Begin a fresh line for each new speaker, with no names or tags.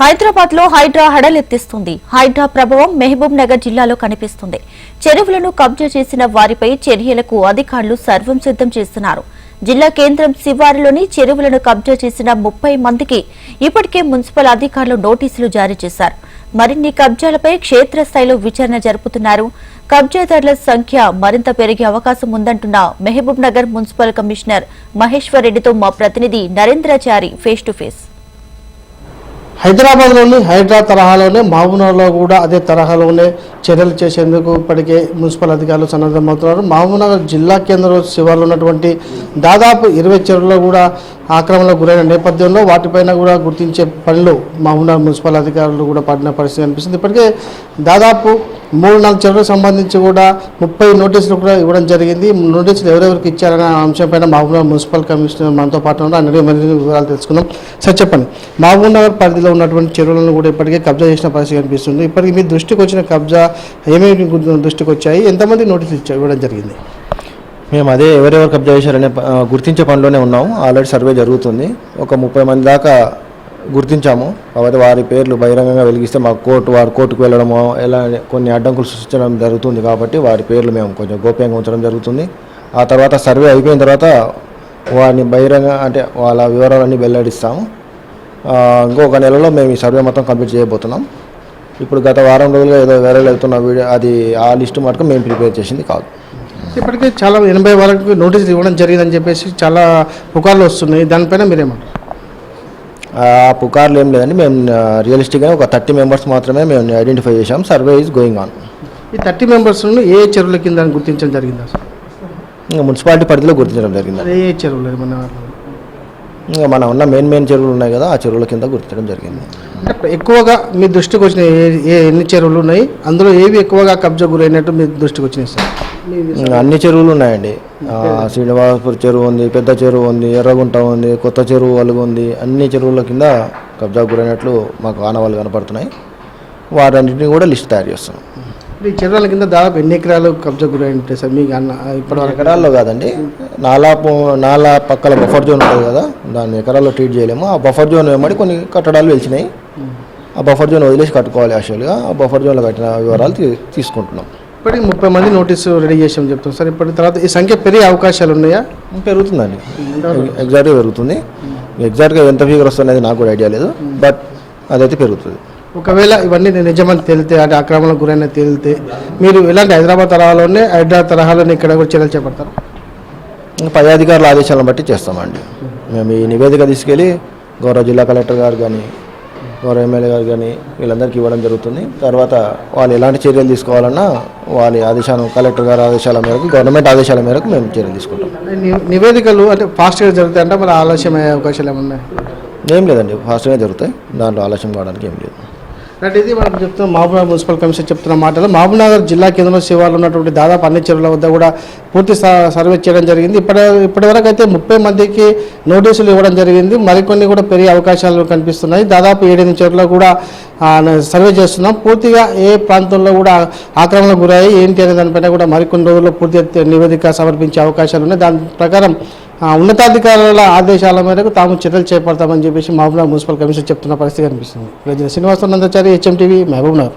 హైదరాబాద్లో హైడ్రా హడలెత్తిస్తుంది. హైడ్రా ప్రభావం మహబూబ్ నగర్ జిల్లాలో కనిపిస్తుంది. చెరువులను కబ్జా చేసిన వారిపై చర్యలకు అధికారులు సర్వం సిద్ధం చేస్తున్నారు. జిల్లా కేంద్రం శివారులోని చెరువులను కబ్జా చేసిన ముప్పై మందికి ఇప్పటికే మున్సిపల్ అధికారులు నోటీసులు జారీ చేశారు. మరిన్ని కబ్జాలపై క్షేత్రస్థాయిలో విచారణ జరుపుతున్నారు. కబ్జాదారుల సంఖ్య మరింత పెరిగే అవకాశం ఉందంటున్న మహబూబ్ నగర్ మున్సిపల్ కమిషనర్ మహేశ్వర్ రెడ్డితో మా ప్రతినిధి నరేంద్రచారి ఫేస్ టు ఫేస్.
హైదరాబాద్లోని హైడ్రా తరహాలోనే మహబూబ్నగర్లో కూడా అదే తరహాలోనే చర్యలు చేసేందుకు ఇప్పటికే మున్సిపల్ అధికారులు సన్నద్ధమవుతున్నారు మహబూబ్నగర్ జిల్లా కేంద్రంలో శివార్లు ఉన్నటువంటి దాదాపు ఇరవై చెరువుల్లో కూడా ఆక్రమణకు గురైన నేపథ్యంలో వాటిపైన కూడా గుర్తించే పనులు మహబూబ్నగర్ మున్సిపల్ అధికారులు కూడా పడిన పరిస్థితి అనిపిస్తుంది ఇప్పటికే దాదాపు మూడు నాలుగు చెరువులకు సంబంధించి కూడా ముప్పై నోటీసులు కూడా ఇవ్వడం జరిగింది. నోటీసులు ఎవరెవరికి ఇచ్చారనే అంశంపైన మహబూబ్నగర్ మున్సిపల్ కమిషనర్ మనతో పాటు ఉన్నారు. అన్ని వివరాలు తెలుసుకుందాం. సార్ చెప్పండి. మహబూబ్నగర్ పరిధిలో పరిధిలో ఉన్నటువంటి చెరువులను కూడా ఇప్పటికే కబ్జా చేసిన పరిస్థితి కనిపిస్తుంది. ఇప్పటికీ మీ దృష్టికి వచ్చిన కబ్జా ఏమేమి దృష్టికి వచ్చాయి? ఎంతమంది నోటీసు ఇచ్చా ఇవ్వడం జరిగింది.
మేము అదే ఎవరెవరు కబ్జా చేశారనే గుర్తించే పనిలోనే ఉన్నాము. ఆల్రెడీ సర్వే జరుగుతుంది. ఒక ముప్పై మంది దాకా గుర్తించాము. కాబట్టి వారి పేర్లు బహిరంగంగా వెలిగిస్తే మా కోర్టు వారి కోర్టుకు వెళ్ళడము ఎలా కొన్ని అడ్డంకులు సృష్టించడం జరుగుతుంది కాబట్టి వారి పేర్లు మేము కొంచెం గోప్యంగా ఉంచడం జరుగుతుంది. ఆ తర్వాత సర్వే అయిపోయిన తర్వాత వారిని బహిరంగ అంటే వాళ్ళ వివరాలన్నీ వెల్లడిస్తాము. ఇంకొక నెలలో మేము ఈ సర్వే మొత్తం కంప్లీట్ చేయబోతున్నాం. ఇప్పుడు గత వారం రోజులుగా ఏదో వేరే వెళ్తున్న వీడియో అది ఆ లిస్టు మటుకు మేము ప్రిపేర్ చేసింది కాదు.
ఇప్పటికే చాలా ఎనభై వరకు నోటీసులు ఇవ్వడం జరిగిందని చెప్పేసి చాలా పుకార్లు వస్తున్నాయి. దానిపైన మీరేమంటారు?
ఆ పుకార్లు ఏం లేదండి. మేము రియలిస్టిక్గా ఒక థర్టీ మెంబర్స్ మాత్రమే మేము ఐడెంటిఫై చేసాం సర్వే ఈజ్ గోయింగ్ ఆన్
ఈ థర్టీ మెంబర్స్ ఏ చెరువుల కింద గుర్తించడం జరిగింది
మున్సిపాలిటీ పరిధిలో గుర్తించడం జరిగింది.
ఏ ఏ చెరువులు మన
ఇంకా మన ఉన్న మెయిన్ మెయిన్ చెరువులు ఉన్నాయి కదా ఆ చెరువుల కింద గుర్తించడం జరిగింది.
అంటే ఎక్కువగా మీ దృష్టికి వచ్చిన ఏ- ఎన్ని చెరువులు ఉన్నాయి? అందులో ఏవి ఎక్కువగా కబ్జా గురైనట్టు మీ దృష్టికి వచ్చినాయి సార్?
అన్ని చెరువులు ఉన్నాయండి. శ్రీనివాసపుర చెరువు ఉంది పెద్ద చెరువు ఉంది ఎర్రగుంట ఉంది కొత్త చెరువు అలుగు ఉంది అన్ని చెరువుల కింద కబ్జా గురైనట్లు మాకు ఆనవాళ్ళు కనపడుతున్నాయి. వారన్నింటినీ కూడా లిస్ట్ తయారు చేస్తున్నాం
ఈ చెరువుల కింద దాదాపు ఎన్ని ఎకరాలు కబ్జా గురై ఉంటాయి సార్? మీకు అన్న ఇప్పటివరకు
ఎకరాల్లో కాదండి. నాలా నాలా పక్కల బఫర్ జోన్ ఉంటుంది కదా దాన్ని ఎకరాల్లో ట్రీట్ చేయలేము. ఆ బఫర్ జోన్ వెంబడి కొన్ని కట్టడాలు వెలిచినాయి. ఆ బఫర్ జోన్ వదిలేసి కట్టుకోవాలి యాక్చువల్గా ఆ బఫర్ జోన్లో కట్టిన వివరాలు తీసుకుంటున్నాం.
ఇప్పటికి ముప్పై మంది నోటీసు రెడీ చేసాం చెప్తాం. సార్ ఇప్పటి తర్వాత ఈ సంఖ్య పెరిగే అవకాశాలు ఉన్నాయా?
పెరుగుతుందండి. ఎగ్జాక్ట్గా పెరుగుతుంది. ఎగ్జాక్ట్గా ఎంత ఫిగర్ వస్తుంది నాకు కూడా ఐడియా లేదు. బట్ అదైతే పెరుగుతుంది.
ఒకవేళ ఇవన్నీ నిజమని తేలితే అంటే ఆక్రమణకు గురైన తేలితే మీరు ఇలాంటి హైదరాబాద్ తరహాలోనే హైదరాబాద్ తరహాలోనే ఇక్కడ కూడా చర్యలు చేపడతారు?
పై అధికారుల ఆదేశాలను బట్టి చేస్తామండి. మేము ఈ నివేదిక తీసుకెళ్ళి గౌరవ జిల్లా కలెక్టర్ గారు కానీ గౌరవ ఎమ్మెల్యే గారు కానీ వీళ్ళందరికీ ఇవ్వడం జరుగుతుంది. తర్వాత వాళ్ళు ఎలాంటి చర్యలు తీసుకోవాలన్నా వాళ్ళ ఆదేశాలు కలెక్టర్ గారి ఆదేశాల మేరకు గవర్నమెంట్ ఆదేశాల మేరకు మేము చర్యలు తీసుకుంటాం.
నివేదికలు అంటే ఫాస్ట్గా జరుగుతాయి అంటే మరి ఆలస్యం అయ్యే అవకాశాలు ఏమన్నా
ఏం లేదండి ఫాస్ట్గా జరుగుతాయి. దాంట్లో ఆలస్యం కావడానికి ఏం లేదు.
అంటే ఇది మనం చెప్తున్న మహబూబ్నగర్ మున్సిపల్ కమిషనర్ చెప్తున్న మాటలు. మహబూబ్నగర్ జిల్లా కేంద్రంలో శివార్లు ఉన్నటువంటి దాదాపు అన్ని చెరువుల వద్ద కూడా పూర్తి సర్వే చేయడం జరిగింది. ఇప్పటి ఇప్పటివరకు అయితే ముప్పై మందికి నోటీసులు ఇవ్వడం జరిగింది. మరికొన్ని కూడా పెరిగే అవకాశాలు కనిపిస్తున్నాయి. దాదాపు ఏడెనిమిది చెరువులో కూడా సర్వే చేస్తున్నాం. పూర్తిగా ఏ ప్రాంతంలో కూడా ఆక్రమణకు గురయ్యాయి ఏంటి అనే దానిపైన కూడా మరికొన్ని రోజుల్లో పూర్తి నివేదిక సమర్పించే అవకాశాలు ఉన్నాయి. దాని ప్రకారం ఉన్నతాధికారుల ఆదేశాల మేరకు తాము చర్యలు చేపడతామని చెప్పేసి మహబూబ్నగర్ మున్సిపల్ కమిషనర్ చెప్తున్న పరిస్థితి కనిపిస్తుంది. Srinivasa Nandachari HM TV Mahabubnagar.